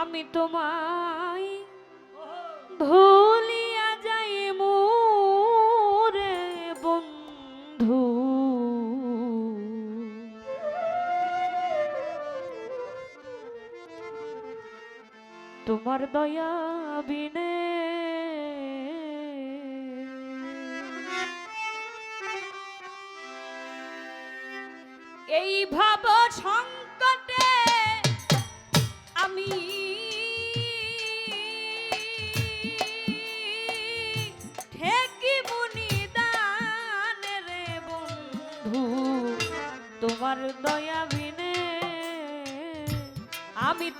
আমি তোমায় ভুলিয়া যাই মোরে বন্ধু। তোমার দয়া বিনে এই ভাব সংকটে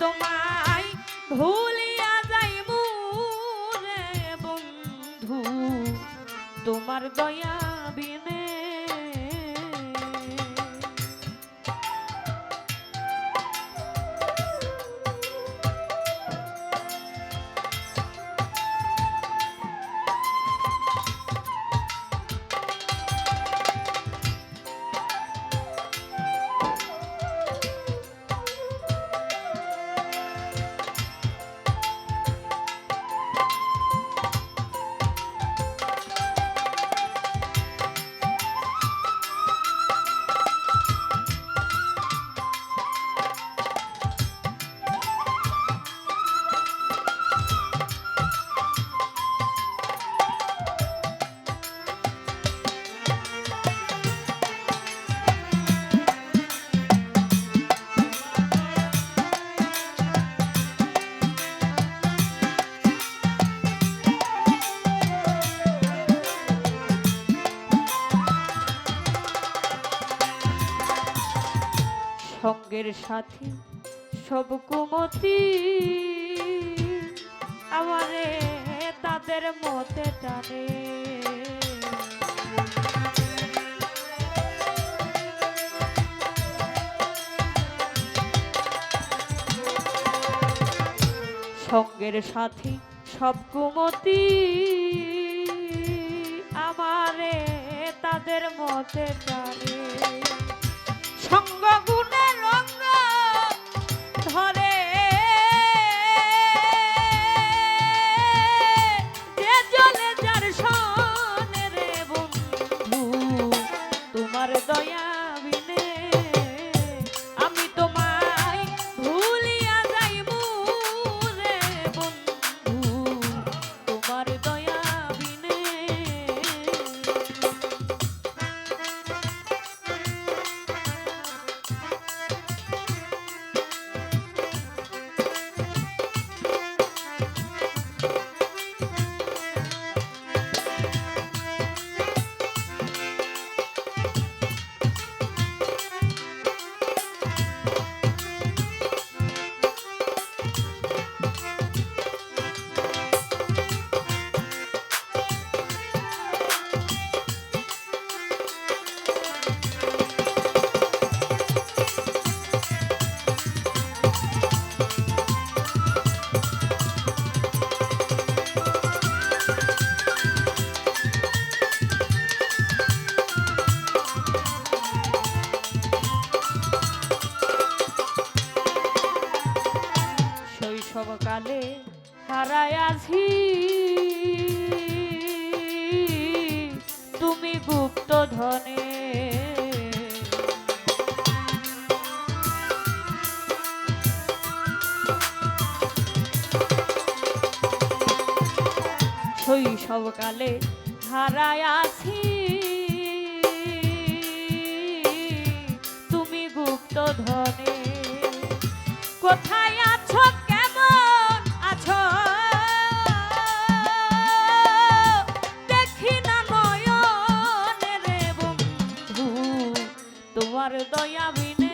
তোমায় ভুলিয়া সাথী সব কুমতি আমারে তাদের মতে টানে। সঙ্গের সাথী সব কুমতি আমারে তাদের মতে টানে। শৈশবকালে হারায়াছি তুমি গুপ্ত ধনে। শৈশবকালে হারায়াছি তুমি গুপ্ত ধনে। কোথায় তোমার দয়া বিনে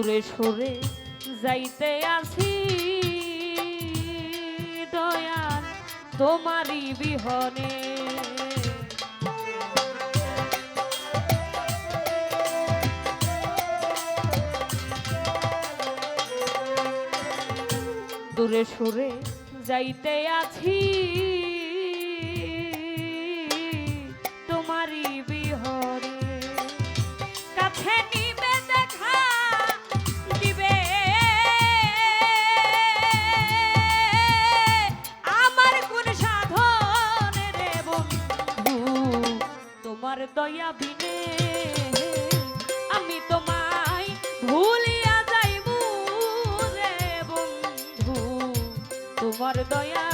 দূরে সরে যাইতে আসি। দয়াল তোমারই বিহনে। দূরে সরে যাইতে আছি তোমার দয়া বিনে। আমি তোমায় ভুলিয়া যাইবু রে বন্ধু তোমার দয়া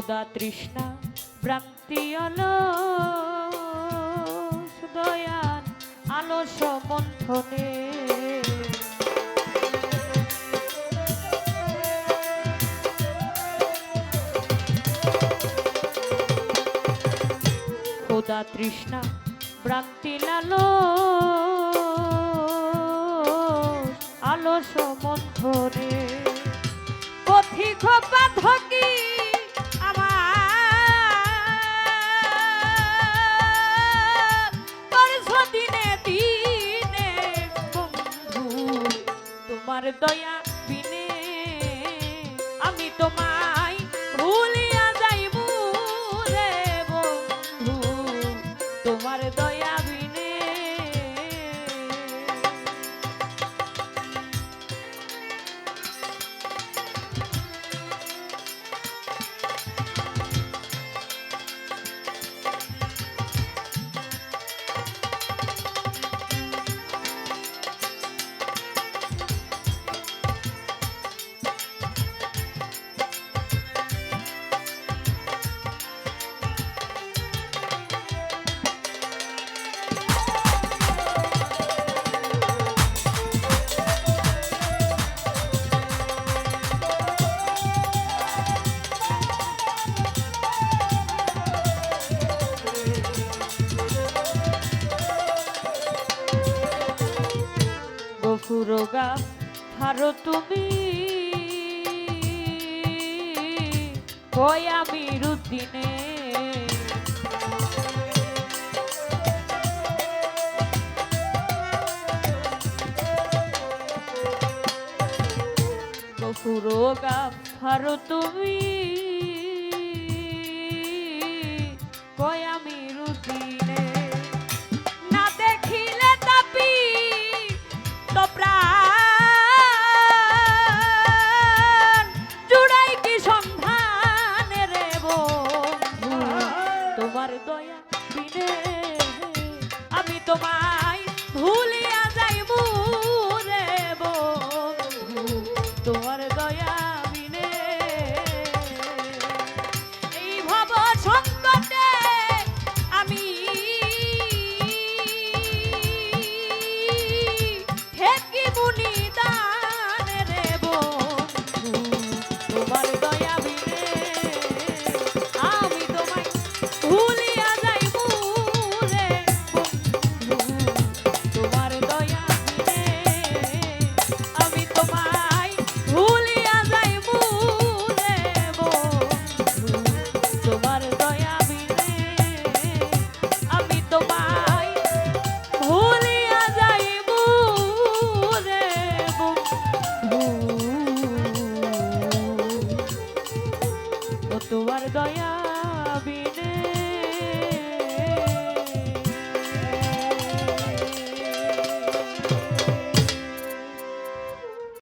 খোদা তৃষ্ণা, ভ্রান্তি অলস দয়াল আলস মন্থনে। খোদা তৃষ্ণা, ভ্রান্তি লালো আলস মন্থনে। পথিক বাধকি তোমার দয়া হারো তুমি। কই আমি রুদিনে পুরো গা ফারো তুমি।